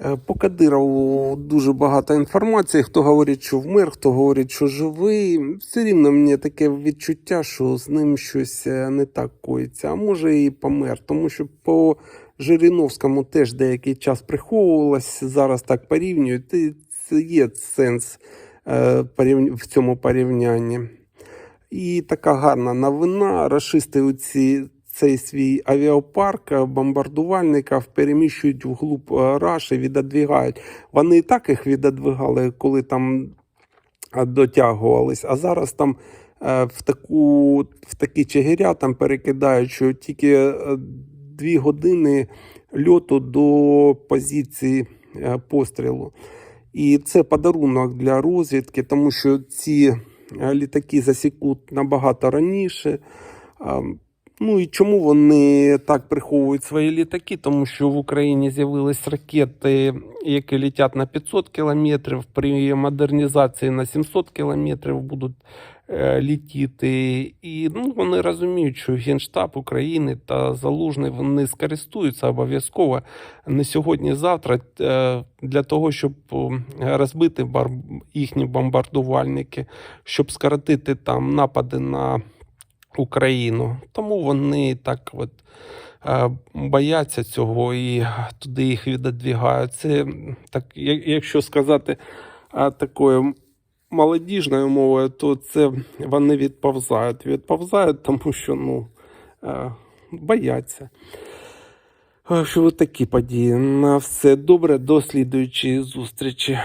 Е, По Кадирову дуже багато інформації. Хто говорить, що вмер, хто говорить, що живий. Все рівно мені таке відчуття, що з ним щось е, не так коїться. А може і помер. Тому що по Жириновському теж деякий час приховувалось. Зараз так порівнюють. Це є сенс е, в цьому порівнянні. І така гарна новина. Рашисти оці, цей свій авіапарк е, бомбардувальників переміщують вглуб е, Раші, відодвігають. Вони і так їх відодвигали, коли там е, дотягувались, а зараз там в, таку, в такі чигиря там перекидають, що тільки дві години льоту до позиції пострілу. І це подарунок для розвідки, тому що ці літаки засікуть набагато раніше. Ну і чому вони так приховують свої літаки? Тому що в Україні з'явились ракети, які летять на 500 кілометрів. При модернізації на 700 кілометрів будуть е, літіти. І ну, вони розуміють, що Генштаб України та Залужний вони скористуються обов'язково не сьогодні, завтра е, для того, щоб е, розбити їхні бомбардувальники, щоб скоротити там напади на Україну. Тому вони так от е, бояться цього і туди їх відодвігають. Це так, якщо сказати е, такою молодіжною мовою, то це вони відповзають. Відповзають, тому що ну, е, бояться. Що такі події. На все добре, до слідуючої зустрічі.